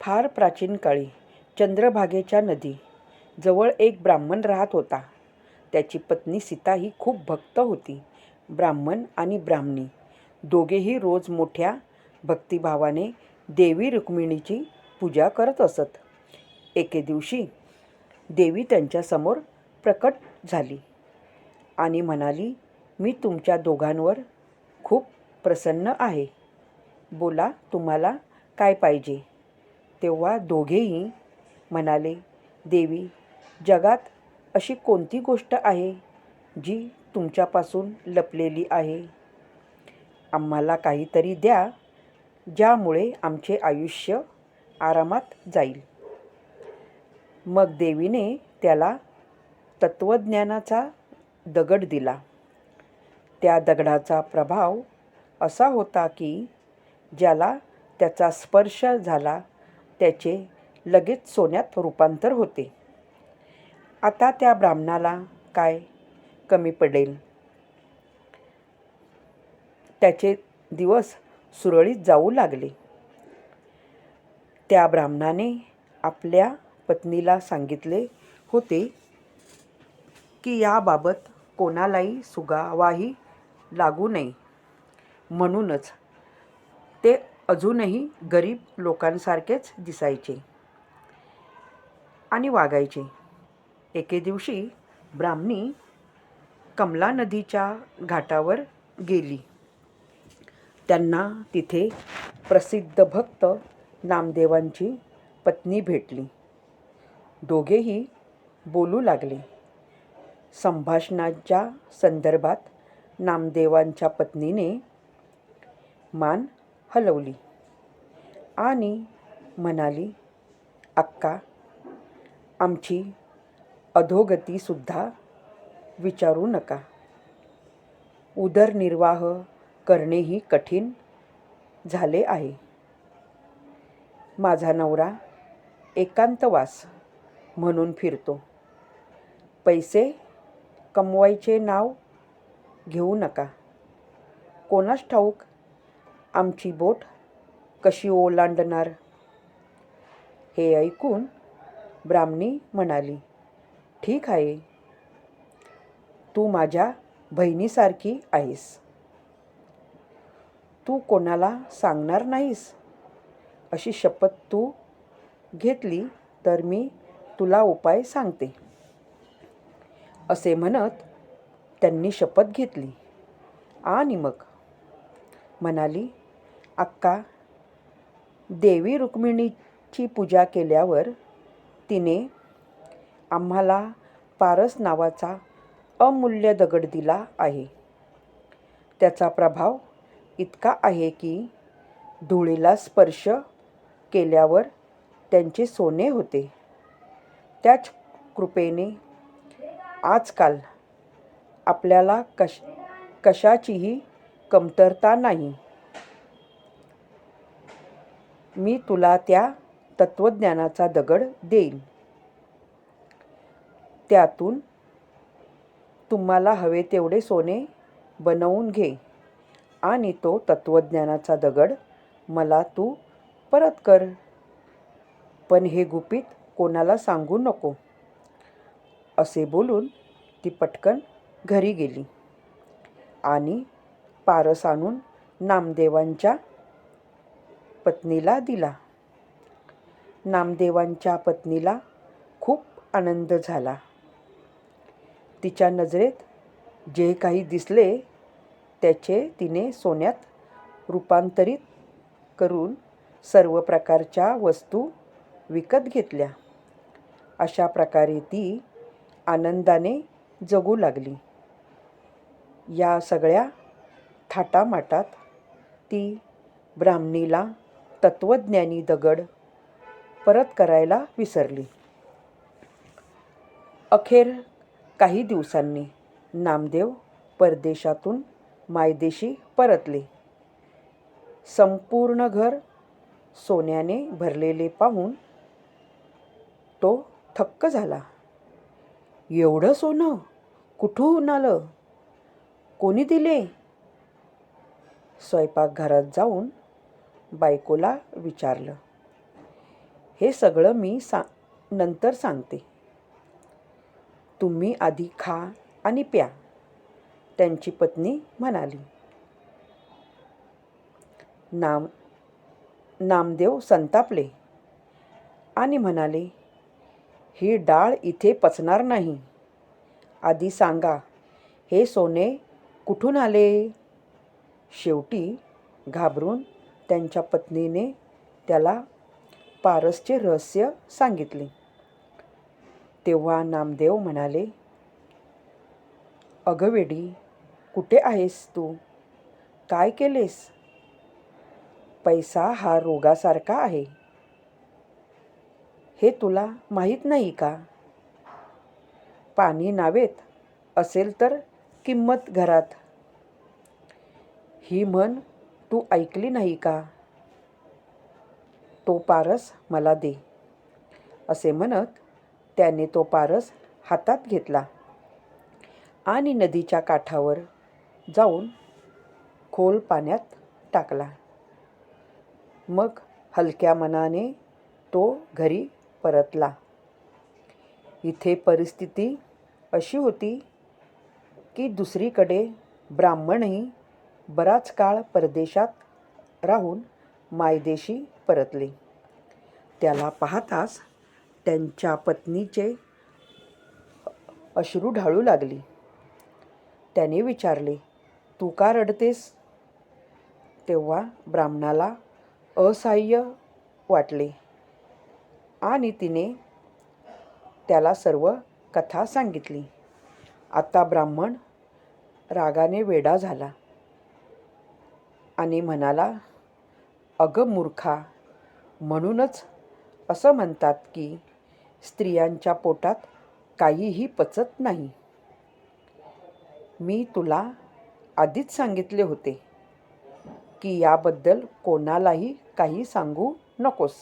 फार प्राचीन काळी चंद्रभागेच्या नदी जवळ एक ब्राह्मण राहत होता. त्याची पत्नी सीता ही खूप भक्त होती. ब्राह्मण आणि ब्राह्मणी दोघेही रोज मोठ्या भक्तिभावाने देवी रुक्मिणीची पूजा करत असत. एके दिवशी देवी त्यांच्यासमोर प्रकट झाली आणि म्हणाली मी तुमच्या दोघांवर खूप प्रसन्न आहे. बोला तुम्हाला काय पाहिजे? तेव्हा दोघेही म्हणाले देवी जगात अशी कोणती गोष्ट आहे जी तुमच्यापासून लपलेली आहे? आम्हाला काहीतरी द्या ज्यामुळे आमचे आयुष्य आरामात जाईल. मग देवीने त्याला तत्त्वज्ञानाचा दगड दिला. त्या दगडाचा प्रभाव असा होता की ज्याला त्याचा स्पर्श झाला त्याचे लगेच सोन्यात रूपांतर होते. आता त्या ब्राह्मणाला काय कमी पडेल? त्याचे दिवस सुरळीत जाऊ लागले. त्या ब्राह्मणाने आपल्या पत्नीला सांगितले होते की याबाबत कोणालाही सुगावाही लागू नये. म्हणूनच ते अजूनही गरीब लोकांसारखेच दिसायचे आणि वागायचे. एके दिवशी ब्राह्मणी कमला नदीच्या घाटावर गेली. त्यांना तिथे प्रसिद्ध भक्त नामदेवांची पत्नी भेटली. दोघेही बोलू लागले. संभाषणाच्या संदर्भात नामदेवांच्या पत्नीने मान हलवली. आणि म्हणाली अक्का आमची अधोगतीसुद्धा विचारू नका. उदरनिर्वाह करणेही कठीण झाले आहे. माझा नवरा एकांतवास म्हणून फिरतो. पैसे कमवायचे नाव घेऊ नका. कोणास ठाऊक आमची बोट कशी ओलांडणार? हे ऐकून ब्राह्मणी म्हणाली ठीक आहे. तू माझ्या बहिणीसारखी आहेस. तू कोणाला सांगणार नाहीस? अशी शपथ तू घेतली तर मी तुला उपाय सांगते. असे म्हणत त्यांनी शपथ घेतली. आणि मग म्हणाली अक्का देवी रुक्मिणीची पूजा केल्यावर तिने आम्हाला पारस नावाचा अमूल्य दगड दिला आहे. त्याचा प्रभाव इतका आहे की धुळीला स्पर्श केल्यावर त्यांचे सोने होते. त्याच कृपेने आजकाल आपल्याला कश कशाचीही कमतरता नाही. मी तुला त्या तत्त्वज्ञानाचा दगड देईन. त्यातून तुम्हाला हवे तेवढे सोने बनवून घे आणि तो तत्त्वज्ञानाचा दगड मला तू परत कर. पण हे गुपित कोणाला सांगू नको. असे बोलून ती पटकन घरी गेली आणि पारस आणून नामदेवांच्या पत्नीला दिला. नामदेवांच्या पत्नीला खूप आनंद झाला. तिच्या नजरेत जे काही दिसले त्याचे तिने सोन्यात रूपांतरित करून सर्व प्रकारच्या वस्तू विकत घेतल्या. अशा प्रकारे ती आनंदाने जगू लागली. या सगळ्या थाटामाटात ती ब्राह्मणीला तत्त्वज्ञानी दगड परत करायला विसरली. अखेर काही दिवसांनी नामदेव परदेशातून मायदेशी परतले. संपूर्ण घर सोन्याने भरलेले पाहून तो थक्क झाला. एवढं सोनं? कुठून आलं? कोणी दिले? स्वयंपाकघरात जाऊन बायकोला विचारलं. हे सगळं मी सा नंतर सांगते. तुम्ही आधी खा आणि प्या त्यांची पत्नी म्हणाली. नाम नामदेव संतापले आणि म्हणाले ही डाळ इथे पचणार नाही. आधी सांगा हे सोने कुठून आले? शेवटी घाबरून त्यांच्या पत्नीने त्याला पारसचे रहस्य सांगितले. तेव्हा नामदेव म्हणाले अगं वेडी कुठे आहेस तू? काय केलेस? पैसा हा रोगासारखा आहे. हे तुला माहीत नाही का? पाणी नावेत असेल तर किंमत घरात ही म्हण तू ऐकली नाही का? तो पारस मला दे असे म्हणत त्याने तो पारस हातात घेतला आणि नदीच्या काठावर जाऊन खोल पाण्यात टाकला. मग हलक्या मनाने तो घरी परतला. इथे परिस्थिती अशी होती की दुसरीकडे ब्राह्मणही बराच काळ परदेशात राहून मायदेशी परतले. त्याला पाहताच त्यांच्या पत्नीचे अश्रू ढाळू लागली. त्याने विचारले तू का रडतेस? तेव्हा ब्राह्मणाला असहाय्य वाटले आणि तिने त्याला सर्व कथा सांगितली. आता ब्राह्मण रागाने वेडा झाला. आणि म्हणाला अगं मूर्खा म्हणूनच असं म्हणतात की स्त्रियांच्या पोटात काहीही पचत नाही. मी तुला आधीच सांगितले होते की याबद्दल कोणालाही काही सांगू नकोस.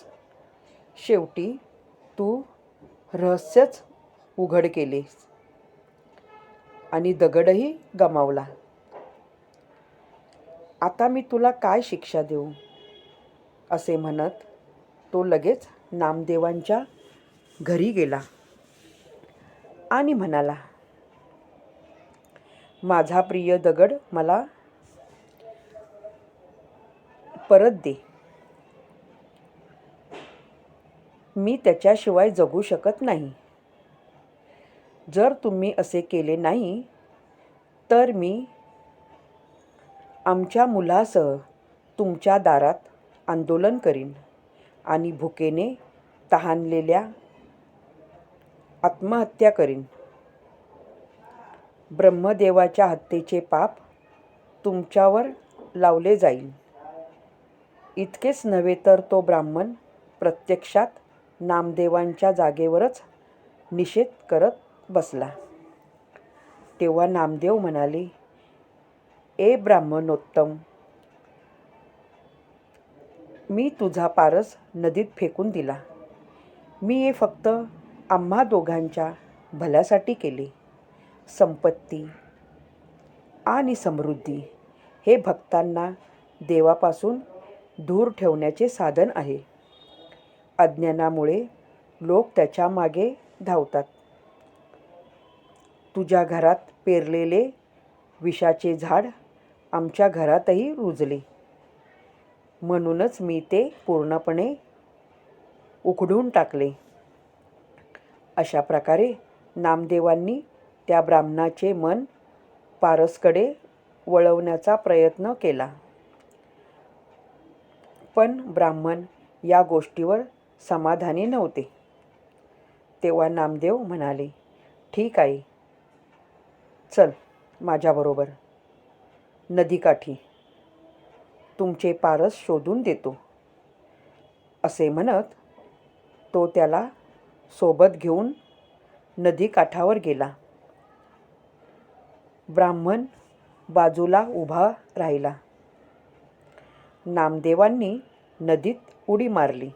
शेवटी तू रहस्यच उघड केलेस. आणि दगडही गमावला. आता मी तुला काय शिक्षा देऊ? असे म्हणत तो लगेच नामदेवांच्या घरी गेला आणि म्हणाला माझा प्रिय दगड मला परत दे. मी त्याच्याशिवाय जगू शकत नाही. जर तुम्ही असे केले नाही तर मी आमच्या मुलासह तुमच्या दारात आंदोलन करीन आणि भुकेने तहानलेल्या आत्महत्या करीन. ब्रह्मदेवाच्या हत्येचे पाप तुमच्यावर लावले जाईल. इतकेच नव्हे तर तो ब्राह्मण प्रत्यक्षात नामदेवांच्या जागेवरच निषेध करत बसला. तेव्हा नामदेव म्हणाले ए ब्राह्मणोत्तम मी तुझा पारस नदीत फेकून दिला. मी हे फक्त आम्हा दोघांच्या भल्यासाठी केले. संपत्ती आणि समृद्धी हे भक्तांना देवापासून दूर ठेवण्याचे साधन आहे. अज्ञानामुळे लोक त्याच्यामागे धावतात. तुझ्या घरात पेरलेले विषाचे झाड आमच्या घरातही रुजले. म्हणूनच मी ते पूर्णपणे उखडून टाकले. अशा प्रकारे नामदेवांनी त्या ब्राह्मणाचे मन पारसकडे वळवण्याचा प्रयत्न केला. पण ब्राह्मण या गोष्टीवर समाधानी नव्हते. तेव्हा नामदेव म्हणाले ठीक आहे. चल माझ्याबरोबर. नदीकाठी. तुमचे पारस शोधून देतो. असे म्हणत तो त्याला सोबत घेऊन नदीकाठावर गेला. ब्राह्मण बाजूला उभा राहिला. नामदेवांनी नदीत उडी मारली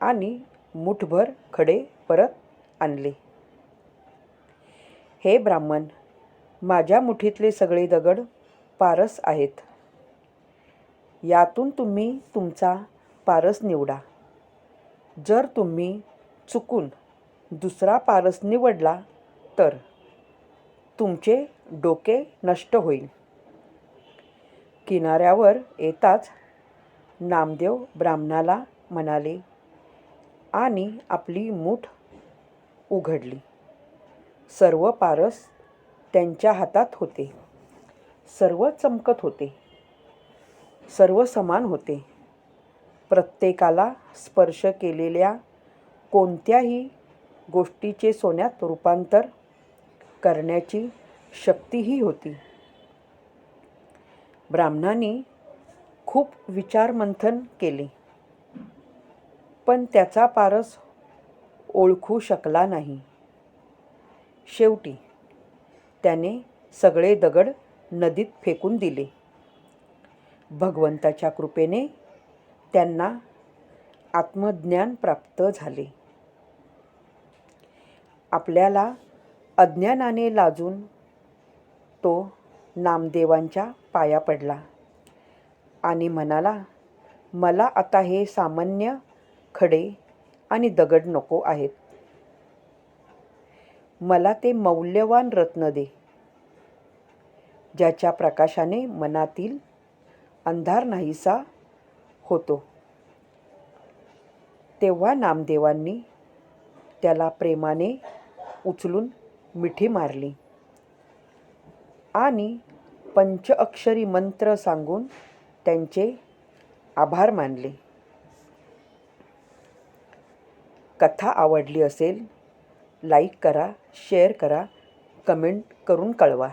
आणि मुठभर खडे परत आणले. हे ब्राह्मण माझ्या मुठीतले सगळे दगड पारस आहेत. यातून तुम्ही तुमचा पारस निवडा. जर तुम्ही चुकून दुसरा पारस निवडला तर तुमचे डोके नष्ट होईल. किनाऱ्यावर येताच नामदेव ब्राह्मणाला म्हणाले आणि आपली मूठ उघडली. सर्व पारस त्यांच्या हातात होते. सर्व चमकत होते. सर्व समान होते. प्रत्येकाला स्पर्श केलेल्या कोणत्याही गोष्टीचे सोन्यात रूपांतर करण्याची शक्तीही होती. ब्राह्मणांनी खूप विचारमंथन केले. पण त्याचा पारस ओळखू शकला नाही. शेवटी त्याने सगळे दगड नदीत फेकून दिले. भगवंताच्या कृपेने त्यांना आत्मज्ञान प्राप्त झाले. आपल्याला अज्ञानाने लाजून तो नामदेवांच्या पाया पडला आणि म्हणाला मला आता हे सामान्य खडे आणि दगड नको आहेत. मला ते मौल्यवान रत्न दे. ज्याच्या प्रकाशाने मनातील अंधार नाहीसा होतो. तेव्हा नामदेवांनी त्याला प्रेमाने उचलून मिठी मारली आणि पंचअक्षरी मंत्र सांगून त्यांचे आभार मानले. कथा आवडली असेल लाईक करा शेअर करा कमेंट करून कळवा.